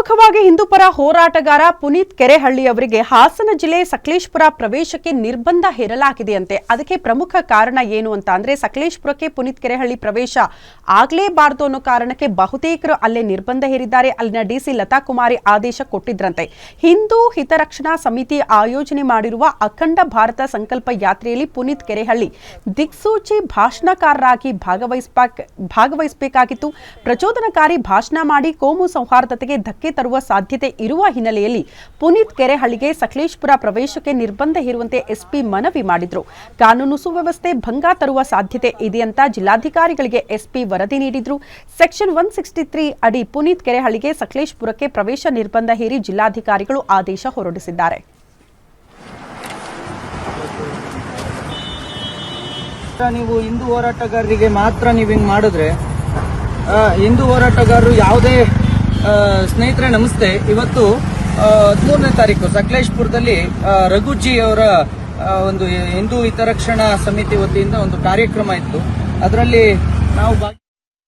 ಪ್ರಮುಖವಾಗಿ ಹಿಂದೂಪರ ಹೋರಾಟಗಾರ ಪುನೀತ್ ಕೆರೆಹಳ್ಳಿ ಅವರಿಗೆ ಹಾಸನ ಜಿಲ್ಲೆ ಸಕಲೇಶ್ಪುರ ಪ್ರವೇಶಕ್ಕೆ ನಿರ್ಬಂಧ ಹೇರಲಾಗಿದೆಯಂತೆ. ಅದಕ್ಕೆ ಪ್ರಮುಖ ಕಾರಣ ಏನು ಅಂತ ಅಂದ್ರೆ ಸಕಲೇಶ್ಪುರಕ್ಕೆ ಪುನೀತ್ ಕೆರೆಹಳ್ಳಿ ಪ್ರವೇಶ ಆಗ್ಲೇಬಾರದು ಅನ್ನೋ ಕಾರಣಕ್ಕೆ ಬಹುತೇಕರು ಅಲ್ಲೇ ನಿರ್ಬಂಧ ಹೇರಿದ್ದಾರೆ. ಅಲ್ಲಿನ ಡಿಸಿ ಲತಾ ಕುಮಾರಿ ಆದೇಶ ಕೊಟ್ಟಿದ್ರಂತೆ. ಹಿಂದೂ ಹಿತರಕ್ಷಣಾ ಸಮಿತಿ ಆಯೋಜನೆ ಮಾಡಿರುವ ಅಖಂಡ ಭಾರತ ಸಂಕಲ್ಪ ಯಾತ್ರೆಯಲ್ಲಿ ಪುನೀತ್ ಕೆರೆಹಳ್ಳಿ ದಿಕ್ಸೂಚಿ ಭಾಷಣಕಾರರಾಗಿ ಭಾಗವಹಿಸಬೇಕ್ ಭಾಗವಹಿಸಬೇಕಾಗಿತ್ತು. ಪ್ರಚೋದನಕಾರಿ ಭಾಷಣ ಮಾಡಿ ಕೋಮು ಸೌಹಾರ್ದತೆಗೆ ಧಕ್ಕೆ ತರುವ ಸಾಧ್ಯತೆ ಇರುವ ಹಿನ್ನೆಲೆಯಲ್ಲಿ ಪುನೀತ್ ಕೆರೆಹಳ್ಳಿಗೆ ಸಕಲೇಶ್ಪುರ ಪ್ರವೇಶಕ್ಕೆ ನಿರ್ಬಂಧ ಹೇರುವಂತೆ ಎಸ್ಪಿ ಮನವಿ ಮಾಡಿದ್ರು. ಕಾನೂನು ಸುವ್ಯವಸ್ಥೆ ಭಂಗ ತರುವ ಸಾಧ್ಯತೆ ಇದೆ ಅಂತ ಜಿಲ್ಲಾಧಿಕಾರಿಗಳಿಗೆ ಎಸ್ಪಿ ವರದಿ ನೀಡಿದ್ರು. ಸೆಕ್ಷನ್ ಒನ್ ಸಿಕ್ಸ್ಟಿ ತ್ರೀ ಅಡಿ ಪುನೀತ್ ಕೆರೆಹಳ್ಳಿಗೆ ಸಕಲೇಶ್ಪುರಕ್ಕೆ ಪ್ರವೇಶ ನಿರ್ಬಂಧ ಹೇರಿ ಜಿಲ್ಲಾಧಿಕಾರಿಗಳು ಆದೇಶ ಹೊರಡಿಸಿದ್ದಾರೆ. ನೀವು ಹಿಂದೂ ಹೋರಾಟಗಾರರಿಗೆ ಮಾತ್ರ ನೀವು ಹಿಂಗೆ ಮಾಡಿದ್ರೆ ಹಿಂದೂ ಹೋರಾಟಗಾರರು ಯಾವುದೇ ಸ್ನೇಹಿತರೆ, ನಮಸ್ತೆ. ಇವತ್ತು ಹದಿಮೂರನೇ ತಾರೀಕು ಸಕಲೇಶ್ಪುರದಲ್ಲಿ ರಘುಜಿ ಅವರ ಒಂದು ಹಿಂದೂ ಹಿತರಕ್ಷಣಾ ಸಮಿತಿ ವತಿಯಿಂದ ಒಂದು ಕಾರ್ಯಕ್ರಮ ಇತ್ತು. ಅದರಲ್ಲಿ ನಾವು